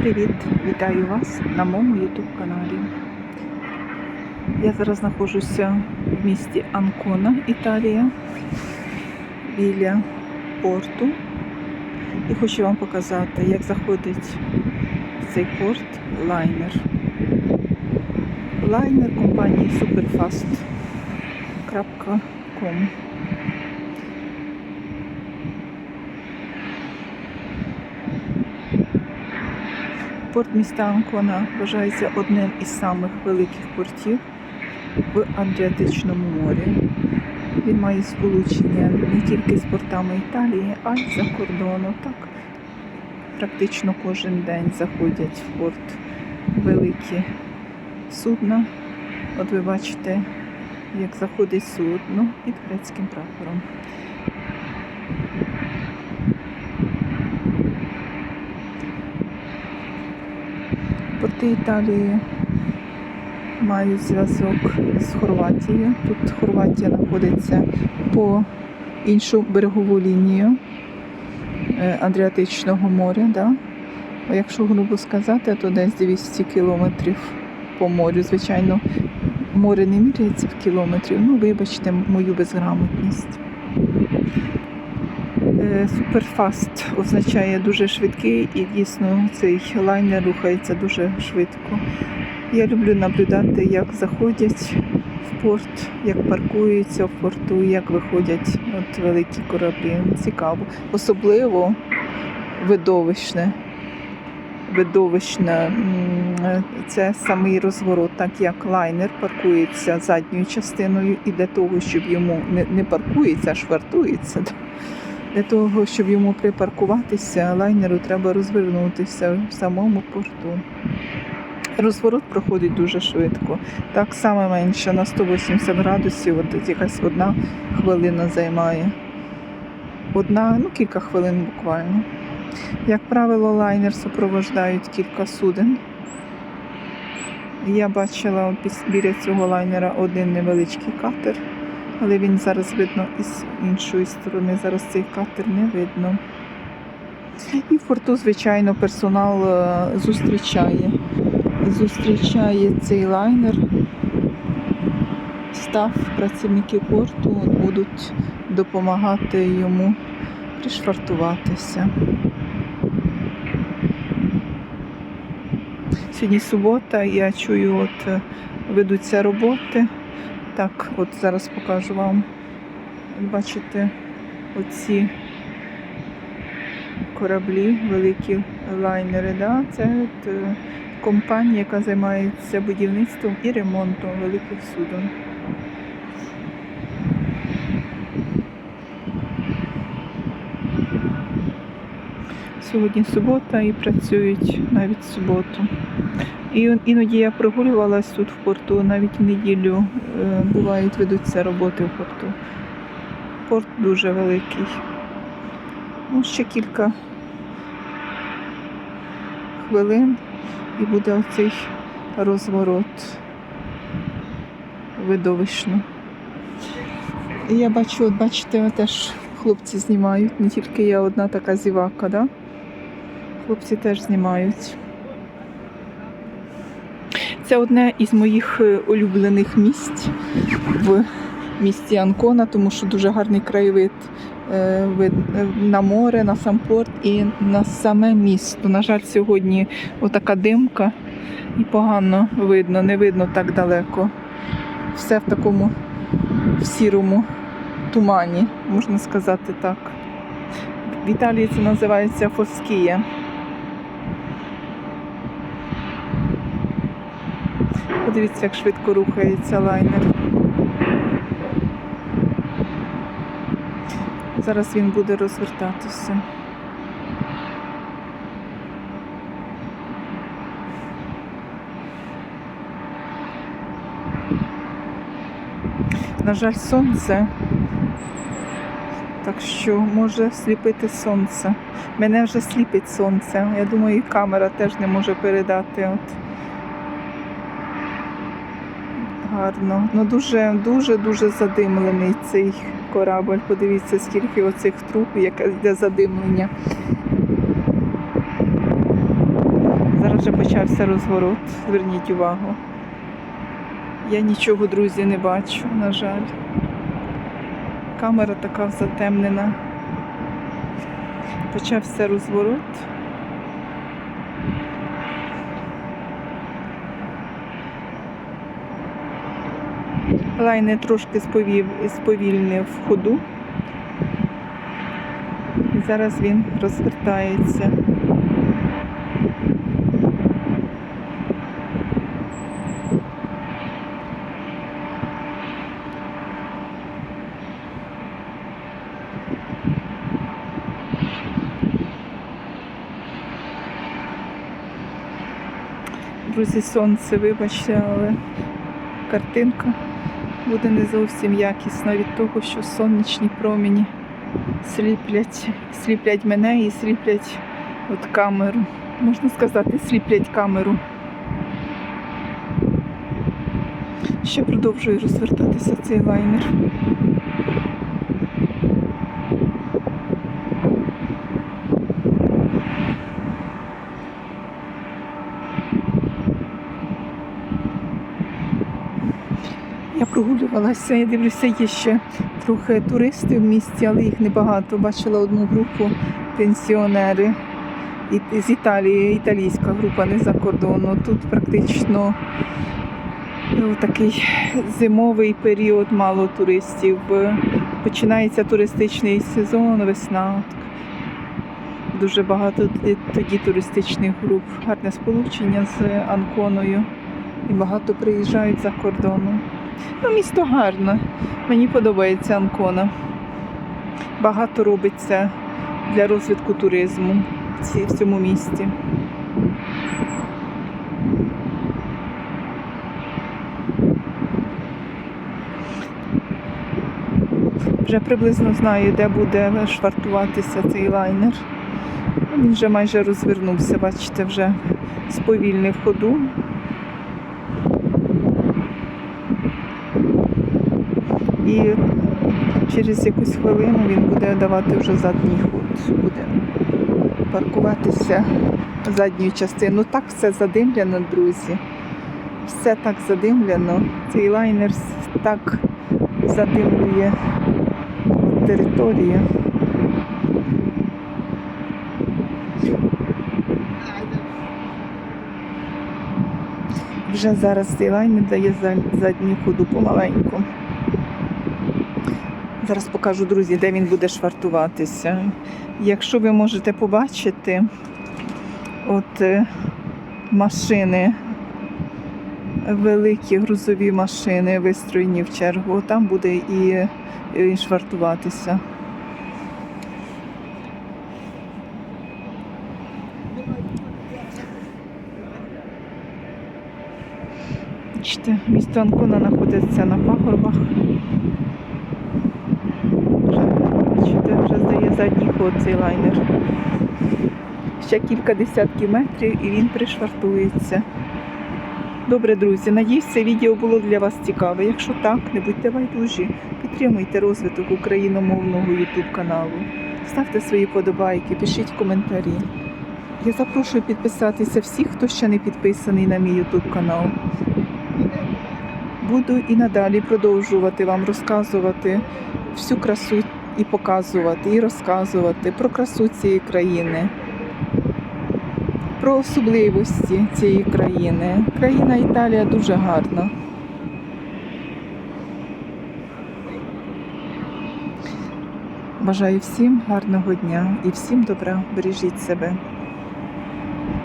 привіт! Вітаю вас на моєму YouTube каналі. Я зараз знаходжуся в місті Анкона, Італія, біля порту. І хочу вам показати, як заходить в цей порт лайнер. Лайнер компанії superfast.com. Порт міста Анкона вважається одним із самих великих портів в Адріатичному морі. Він має сполучення не тільки з портами Італії, а й за кордону. Так, практично кожен день заходять в порт великі судна. От ви бачите, як заходить судно під грецьким прапором. Порти Італії мають зв'язок з Хорватією. Тут Хорватія знаходиться по іншу берегову лінію е, Адріатичного моря. Да? А Якщо грубо сказати, то десь 200 кілометрів по морю. Звичайно, море не міряється в кілометрів. Ну, вибачте мою безграмотність. Суперфаст означає дуже швидкий і дійсно цей лайнер рухається дуже швидко. Я люблю наблюдати, як заходять в порт, як паркуються в порту, як виходять от великі кораблі. Цікаво. Особливо видовищне. Видовищне це самий розворот, так як лайнер паркується задньою частиною, і для того, щоб йому не паркується, а швартується. Для того, щоб йому припаркуватися, лайнеру треба розвернутися в самому порту. Розворот проходить дуже швидко. Так само менше на 180 градусів, от якась одна хвилина займає. Одна, ну кілька хвилин буквально. Як правило, лайнер супроводжають кілька суден. Я бачила біля цього лайнера один невеличкий катер, але він зараз видно із іншої сторони. Зараз цей катер не видно. І в порту, звичайно, персонал е, зустрічає. Зустрічає цей лайнер. Став працівники порту будуть допомагати йому пришвартуватися. Сьогодні субота, я чую, от ведуться роботи. Так, от зараз покажу вам. Бачите, оці кораблі, великі лайнери. Да? Це е, компанія, яка займається будівництвом і ремонтом великих суден. Сьогодні субота і працюють навіть суботу. І іноді я прогулювалась тут в порту, навіть в неділю е, бувають ведуться роботи в порту. Порт дуже великий. Ну, ще кілька хвилин і буде оцей розворот видовищно. І я бачу, от бачите, теж хлопці знімають, не тільки я одна така зівака, да? Хлопці теж знімають. Це одне із моїх е, улюблених місць в місті Анкона, тому що дуже гарний краєвид е, е, на море, на сам порт і на саме місто. На жаль, сьогодні отака димка і погано видно, не видно так далеко. Все в такому в сірому тумані, можна сказати так. В Італії це називається Фоскія. Подивіться, як швидко рухається лайнер. Зараз він буде розвертатися. На жаль, сонце. Так що може сліпити сонце. Мене вже сліпить сонце. Я думаю, і камера теж не може передати. От. Гарно. Ну дуже, дуже, дуже задимлений цей корабль. Подивіться, скільки оцих труб, яке йде задимлення. вже почався розворот. Зверніть увагу. Я нічого, друзі, не бачу, на жаль. Камера така затемнена. Почався розворот. Лайнер трошки сповів, сповільнив ходу. І зараз він розвертається. Друзі, сонце, вибачте, але картинка буде не зовсім якісно від того, що сонячні промені сліплять, сліплять мене і сліплять от камеру. Можна сказати, сліплять камеру. Ще продовжує розвертатися цей лайнер. Прогулювалася, я дивлюся, є ще трохи туристів в місті, але їх небагато. Бачила одну групу пенсіонери з Італії, італійська група, не за кордону. Тут практично е, такий зимовий період, мало туристів. Починається туристичний сезон, весна. Дуже багато тоді туристичних груп, гарне сполучення з Анконою. І багато приїжджають за кордону. Ну, місто гарне. Мені подобається Анкона. Багато робиться для розвитку туризму в цьому місті. Вже приблизно знаю, де буде швартуватися цей лайнер. Він вже майже розвернувся, бачите, вже сповільнив ходу. І через якусь хвилину він буде давати вже задній ход. Буде паркуватися задньою частиною. Так все задимлено, друзі. Все так задимлено. Цей лайнер так задимлює територію. Вже зараз цей лайнер дає за- задню ходу помаленьку. Зараз покажу, друзі, де він буде швартуватися. Якщо ви можете побачити, от е, машини, великі грузові машини вистроєні в чергу, там буде і, і швартуватися. Місто Анкона знаходиться на пагорбах. Вже, бачите, вже здає цей лайнер. Ще кілька десятків метрів і він пришвартується. Добре, друзі, надіюсь, це відео було для вас цікаве. Якщо так, не будьте байдужі, підтримуйте розвиток україномовного YouTube каналу. Ставте свої подобайки, пишіть коментарі. Я запрошую підписатися всіх, хто ще не підписаний на мій YouTube канал. Буду і надалі продовжувати вам розказувати всю красу і показувати, і розказувати про красу цієї країни, про особливості цієї країни. Країна Італія дуже гарна. Бажаю всім гарного дня і всім добра. Бережіть себе.